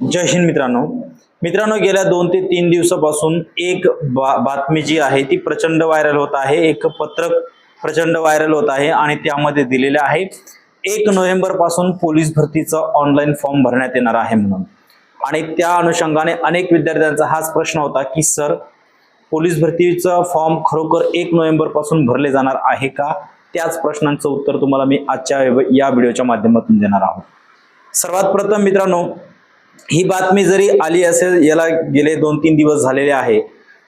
जय हिंद मित्रांनो. मित्रांनो गेल्या दोन ते तीन दिवसापासून एक बा बातमी जी आहे ती प्रचंड व्हायरल होत आहे. एक पत्रक प्रचंड व्हायरल होत आहे आणि त्यामध्ये दिलेले आहे एक नोव्हेंबरपासून पोलीस भरतीचा ऑनलाईन फॉर्म भरण्यात येणार आहे म्हणून. आणि त्या अनुषंगाने अनेक विद्यार्थ्यांचा हाच प्रश्न होता की सर पोलीस भरतीचा फॉर्म खरोखर एक नोव्हेंबरपासून भरले जाणार आहे का? त्याच प्रश्नांचं उत्तर तुम्हाला मी आजच्या या व्हिडिओच्या माध्यमातून देणार आहोत. सर्वात प्रथम मित्रांनो ही बातमी जरी आली असेल याला गेले दोन तीन दिवस झालेले आहे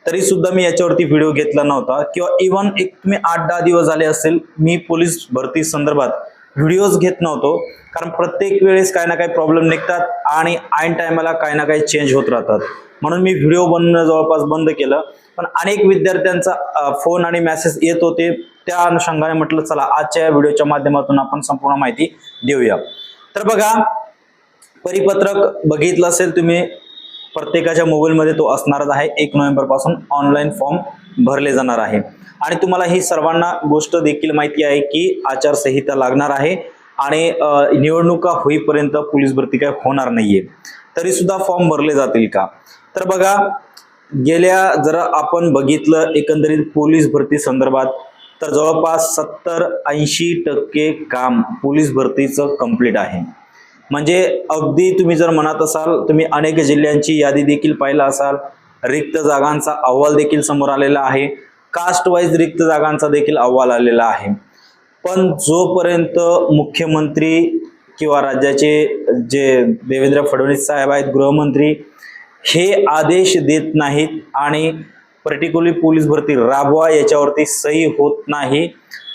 तरी सुद्धा मी याच्यावरती व्हिडिओ घेतला नव्हता. किंवा इवन एक तुम्ही आठ दहा दिवस झाले असेल मी पोलीस भरती संदर्भात व्हिडिओज घेत नव्हतो. कारण प्रत्येक वेळेस काही ना काही प्रॉब्लेम निघतात आणि ऐन टायमाला काही ना काही चेंज होत राहतात. म्हणून मी व्हिडिओ बनणं जवळपास बंद केलं. पण अनेक विद्यार्थ्यांचा फोन आणि मेसेज येत होते. त्या अनुषंगाने म्हटलं चला आजच्या या व्हिडिओच्या माध्यमातून आपण संपूर्ण माहिती देऊया. तर बघा परिपत्रक बघितलं असेल तुम्ही प्रत्येकाच्या मोबाईलमध्ये तो असणारच आहे. एक नोव्हेंबरपासून ऑनलाईन फॉर्म भरले जाणार आहे. आणि तुम्हाला ही सर्वांना गोष्ट देखील माहिती आहे की आचारसंहिता लागणार आहे आणि निवडणुका होईपर्यंत पोलीस भरती काय होणार नाहीये. तरी सुद्धा फॉर्म भरले जातील का? तर बघा गेल्या जर आपण बघितलं एकंदरीत पोलीस भरती संदर्भात तर जवळपास सत्तर ऐंशी टक्के काम पोलीस भरतीचं कंप्लीट आहे. म्हणजे अगदी तुम्ही जर म्हणत असाल तुम्ही अनेक जिल्ह्यांची यादी देखील पाहिला असाल रिक्त जागांचा अहवाल देखील समोर आलेला आहे. कास्ट वाईज रिक्त जागांचा देखील अहवाल आलेला आहे. पण जोपर्यंत मुख्यमंत्री किंवा राज्याचे जे देवेंद्र फडणवीस साहेब आहेत गृहमंत्री हे आदेश देत नाहीत आणि पर्टिक्युलरली पोलीस भरती राबवा याच्यावरती सही होत नाही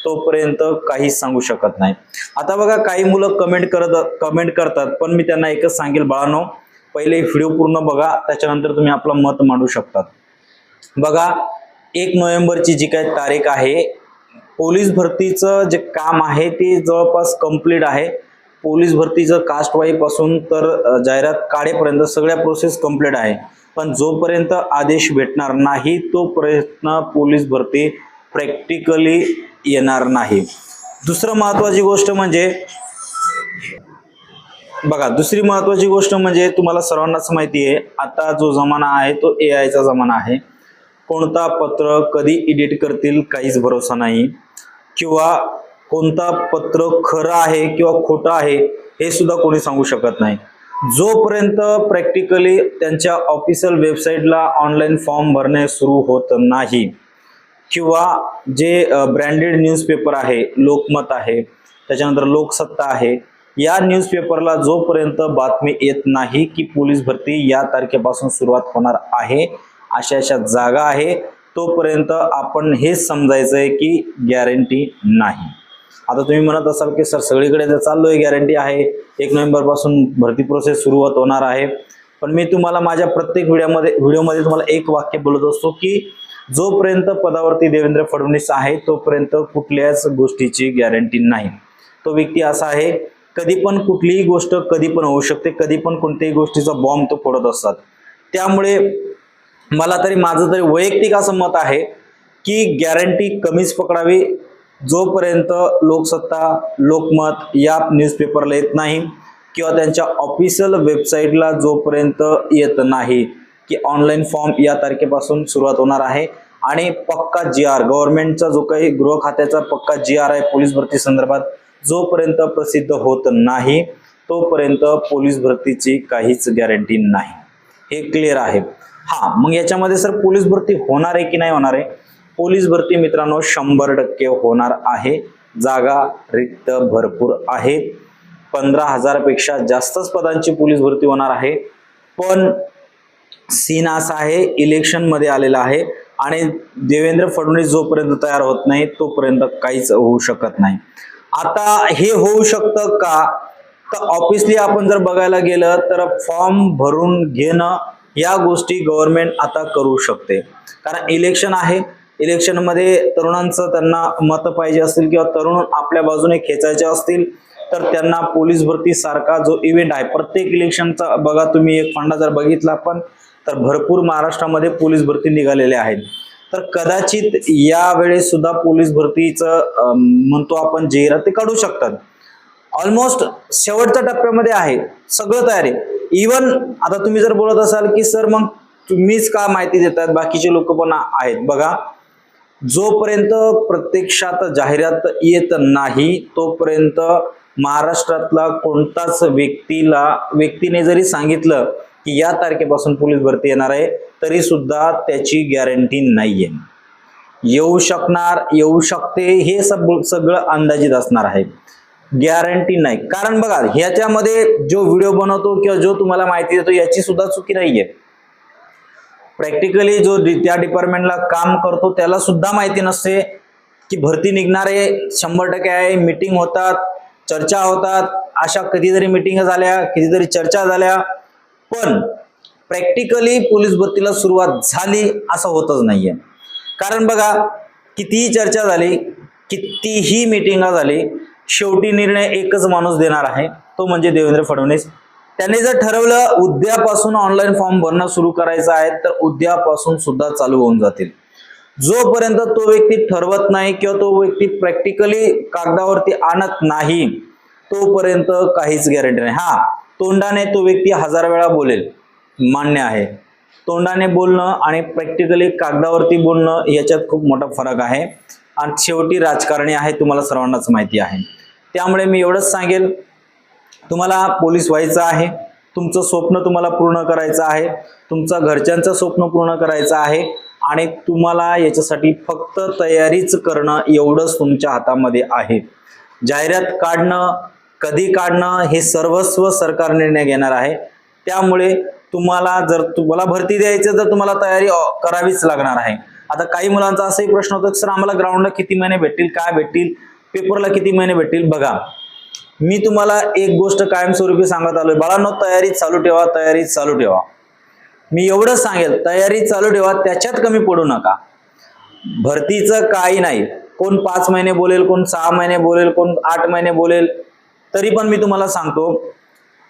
तोपर्यंत काहीच सांगू शकत नाही. आता बघा काही मुलं कमेंट करत कमेंट करतात पण मी त्यांना एकच सांगेल बाळानो पहिले व्हिडिओ पूर्ण बघा त्याच्यानंतर तुम्ही आपलं मत मांडू शकतात. बघा एक नोव्हेंबरची जी काय तारीख आहे पोलीस भरतीचं जे काम आहे ते जवळपास कंप्लीट आहे. पोलीस भरतीचं कास्ट तर जाहिरात काढेपर्यंत सगळ्या प्रोसेस कंप्लीट आहे. पण जोपर्यंत आदेश भेटणार नाही तो प्रयत्न पोलीस भरती प्रॅक्टिकली येणार नाही. दुसरं महत्वाची गोष्ट म्हणजे बघा दुसरी महत्वाची गोष्ट म्हणजे तुम्हाला सर्वांनाच माहिती आहे आता जो जमाना आहे तो ए आयचा जमाना आहे. कोणता पत्र कधी एडिट करतील काहीच भरोसा नाही. किंवा कोणता पत्र खरं आहे किंवा खोटं आहे हे सुद्धा कोणी सांगू शकत नाही. जोपर्यंत प्रॅक्टिकली त्यांच्या ऑफिशियल वेबसाईटला ऑनलाईन फॉर्म भरणे सुरू होत नाही किंवा जे ब्रँडेड न्यूजपेपर आहे लोकमत आहे त्याच्यानंतर लोकसत्ता आहे या न्यूजपेपरला जोपर्यंत बातमी येत नाही की पोलीस भरती या तारखेपासून सुरुवात होणार आहे अशा अशा जागा आहे तोपर्यंत आपण हेच समजायचं आहे की गॅरंटी नाही. आता तुम्ही म्हणत असाल की सर सगळीकडे तर चाललोय गॅरंटी आहे. एक नोव्हेंबरपासून भरती प्रोसेस सुरुवात होणार आहे. पण मी तुम्हाला माझ्या प्रत्येक व्हिडिओमध्ये व्हिडिओमध्ये तुम्हाला एक वाक्य बोलत असतो की जोपर्यंत पदावरती देवेंद्र फडणवीस आहे तोपर्यंत कुठल्याच गोष्टीची गॅरंटी नाही. तो व्यक्ती असा आहे कधी पण कुठलीही गोष्ट कधी पण होऊ शकते. कधी पण कोणत्याही गोष्टीचा बॉम्ब तो फोडत असतात. त्यामुळे मला तरी माझं तरी वैयक्तिक असं मत आहे की गॅरंटी कमीच पकडावी. जोपर्यंत लोकसत्ता लोकमत या न्यूजपेपरला येत नाही किंवा त्यांच्या ऑफिशियल वेबसाईटला जोपर्यंत येत नाही की ऑनलाईन फॉर्म या तारखेपासून सुरुवात होणार आहे. आणि पक्का जी आर गव्हर्नमेंटचा जो काही गृह खात्याचा पक्का जी आर आहे पोलीस भरती संदर्भात जोपर्यंत प्रसिद्ध होत नाही तोपर्यंत पोलीस भरतीची काहीच गॅरंटी नाही. हे क्लिअर आहे. हा मग याच्यामध्ये सर पोलीस भरती होणार आहे की नाही होणार आहे? पोलीस भरती मित्रांनो शंभर टक्के होणार आहे. जागा रिक्त भरपूर आहेत पंधरा हजारपेक्षा जास्तच पदांची पोलीस भरती होणार आहे. पण सीन असा आहे इलेक्शनमध्ये आलेला आहे आणि देवेंद्र फडणवीस जोपर्यंत तयार होत नाही तोपर्यंत काहीच होऊ शकत नाही. आता हे होऊ शकतं का? तर ऑफिसली आपण जर बघायला गेलं तर फॉर्म भरून घेणं या गोष्टी गव्हर्नमेंट आता करू शकते. कारण इलेक्शन आहे इलेक्शनमध्ये तरुणांचं त्यांना मत पाहिजे असतील किंवा तरुण आपल्या बाजूने खेचायचे असतील तर त्यांना पोलीस भरती सारखा जो इव्हेंट आहे प्रत्येक इलेक्शनचा बघा तुम्ही एक फंडा जर बघितला पण तर भरपूर महाराष्ट्रामध्ये पोलीस भरती निघालेले आहेत. तर कदाचित या सुद्धा पोलीस भरतीचं म्हणतो आपण जाहिरात ते काढू शकतात. ऑलमोस्ट शेवटच्या टप्प्यामध्ये आहे सगळं तयार आहे. इवन आता तुम्ही जर बोलत असाल की सर मग तुम्हीच का माहिती देतात बाकीचे लोक पण आहेत. बघा जोपर्यंत प्रत्यक्षात जाहिरात येत नाही तोपर्यंत महाराष्ट्रातला कोणताच व्यक्तीला व्यक्तीने जरी सांगितलं की या तारखेपासून पोलीस भरती येणार आहे तरी सुद्धा त्याची गॅरंटी नाहीये. येऊ शकणार येऊ शकते हे सब सगळं अंदाजित असणार आहे. गॅरंटी नाही. कारण बघा ह्याच्यामध्ये जो व्हिडिओ बनवतो किंवा जो तुम्हाला माहिती देतो याची सुद्धा चुकी नाहीये. प्रॅक्टिकली जो त्या डिपार्टमेंटला काम करतो त्याला सुद्धा माहिती नसते की भरती निघणारे शंभर टक्के आहे मिटिंग होतात चर्चा होतात अशा कधीतरी मिटिंग झाल्या कितीतरी चर्चा झाल्या. पण प्रॅक्टिकली पोलीस भरतीला सुरुवात झाली असं होतच नाहीये. कारण बघा कितीही चर्चा झाली कितीही मिटिंगा झाली शेवटी निर्णय एकच माणूस देणार आहे तो म्हणजे देवेंद्र फडणवीस. त्यांनी जर ठरवलं उद्यापासून ऑनलाईन फॉर्म भरणं सुरू करायचं आहे तर उद्यापासून सुद्धा चालू होऊन जातील. जोपर्यंत तो व्यक्ती ठरवत नाही किंवा तो व्यक्ती प्रॅक्टिकली कागदावरती आणत नाही तोपर्यंत काहीच गॅरंटी नाही. हा तोंडाने तो व्यक्ती हजार वेळा बोलेल मान्य आहे. तोंडाने बोलणं आणि प्रॅक्टिकली कागदावरती बोलणं याच्यात खूप मोठा फरक आहे. आणि शेवटी राजकारणी आहे तुम्हाला सर्वांनाच माहिती आहे. त्यामुळे मी एवढंच सांगेल. तुम्हाला पोलीस व्हायचं आहे तुमचं स्वप्न तुम्हाला पूर्ण करायचं आहे तुमचं घरच्यांचं स्वप्न पूर्ण करायचं आहे आणि तुम्हाला याच्यासाठी फक्त तयारीच करणं एवढंच तुमच्या हातामध्ये आहे. जाहिरात काढणं कधी काढणं हे सर्वस्व सरकार निर्णय घेणार आहे. त्यामुळे तुम्हाला जर तुम्हाला भरती द्यायचं तर तुम्हाला तयारी करावीच लागणार आहे. आता काही मुलांचा असाही प्रश्न होतो सर आम्हाला ग्राउंडला किती महिने भेटतील काय भेटतील पेपरला किती महिने भेटतील? बघा मी तुम्हाला एक गोष्ट कायमस्वरूपी सांगत आलोय. बाळांनो तयारी चालू ठेवा तयारी चालू ठेवा. मी एवढंच सांगेल तयारी चालू ठेवा त्याच्यात कमी पडू नका. भरतीचं काही नाही. कोण पाच महिने बोलेल कोण सहा महिने बोलेल कोण आठ महिने बोलेल तरी पण मी तुम्हाला सांगतो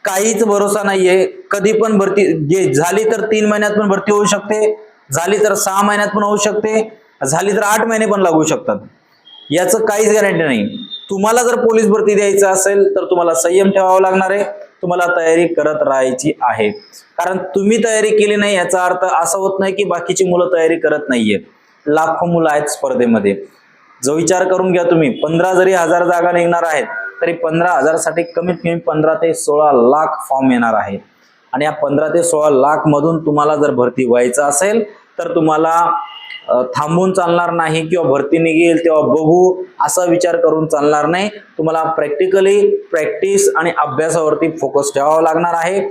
काहीच भरोसा नाहीये. कधी पण भरती झाली तर तीन महिन्यात पण भरती होऊ शकते झाली तर सहा महिन्यात पण होऊ शकते झाली तर आठ महिने पण लागू शकतात. याचं काहीच गॅरंटी नाही. तुम्हाला जर पोलीस भरती द्यायचं असेल तर तुम्हाला संयम ठेवावा लागणार आहे. तुम्हाला तयारी करत राहायची आहे. कारण तुम्ही तयारी केली नाही याचा अर्थ असा होत नाही की बाकीची मुलं तयारी करत नाहीये. लाखो मुलं आहेत स्पर्धेमध्ये. जो विचार करून घ्या तुम्ही पंधरा जरी हजार जागा निघणार आहेत तरी पंधरा हजारसाठी कमीत कमी पंधरा ते सोळा लाख फॉर्म येणार आहे. आणि या पंधरा ते सोळा लाख मधून तुम्हाला जर भरती व्हायचं असेल तर तुम्हाला थांबून चालणार नाही किंवा भरती निघेल तेव्हा बघू असा विचार करून चालणार नाही. तुम्हाला प्रॅक्टिकली प्रॅक्टिस आणि अभ्यासावरती फोकस ठेवावा लागणार आहे.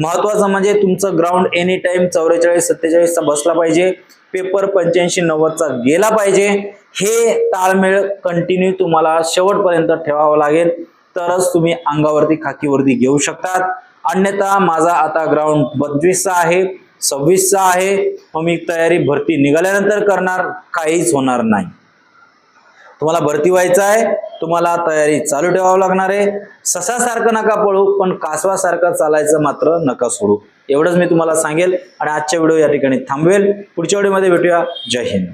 महत्वाचं म्हणजे तुमचं ग्राउंड एनी टाइम चौवेचाळीस सत्तेचाळीसचा बसला पाहिजे. पेपर पंच्याऐंशी नव्वदचा गेला पाहिजे. हे ताळमेळ कंटिन्यू तुम्हाला शेवटपर्यंत ठेवावं लागेल. तरच तुम्ही अंगावरती खाकीवरती घेऊ शकतात. अन्यथा माझा आता ग्राउंड पंचवीसचा आहे. सव्वीसचा आहे. मग मी तयारी भरती निघाल्यानंतर करणार काहीच होणार नाही. तुम्हाला भरती व्हायचं आहे तुम्हाला तयारी चालू ठेवावं लागणार आहे. ससासारखं नका पळू पण कासवासारखं चालायचं मात्र नका सोडू. एवढंच मी तुम्हाला सांगेल आणि आजच्या व्हिडिओ या ठिकाणी थांबवेल. पुढच्या व्हिडिओमध्ये भेटूया. जय हिंद.